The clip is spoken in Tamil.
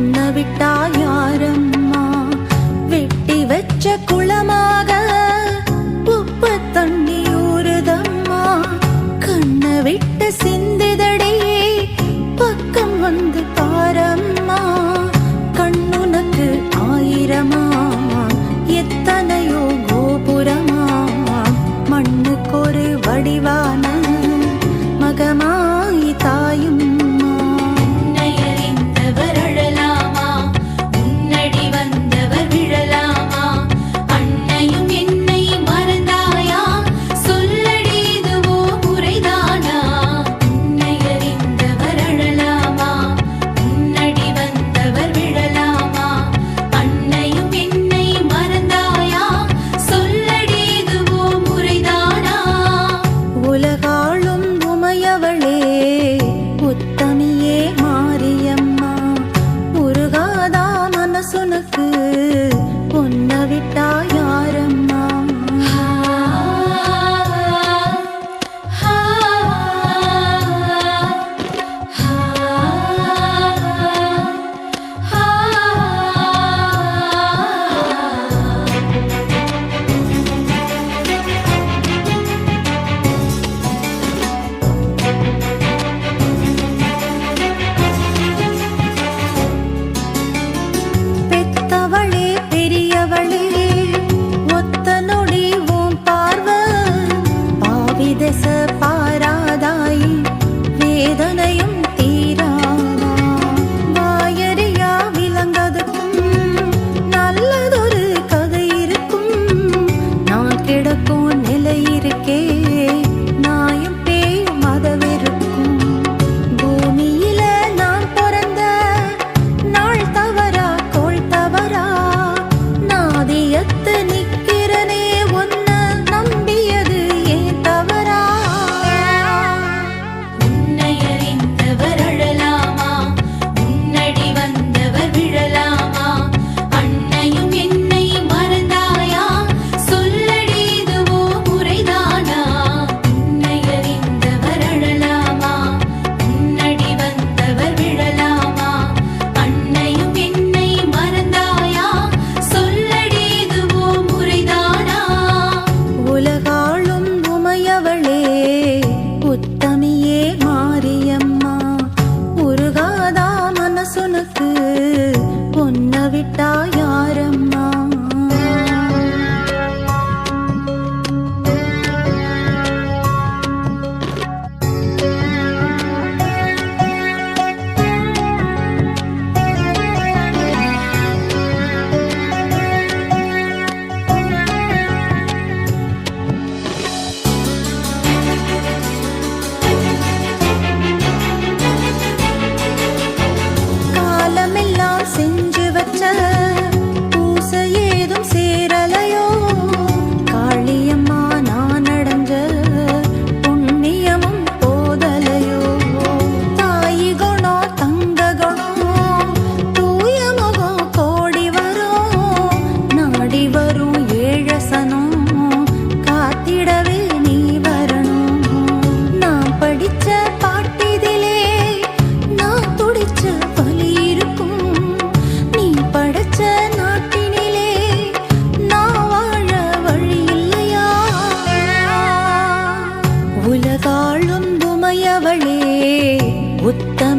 உண்ண விட்டா யாரம்மா வெட்டி வச்ச குளமாக உப்பு தண்ணி ஊறுதம்மா கண்ண சிந்திதடி பக்கம் வந்து தவிட்டாய் ఉత్తమ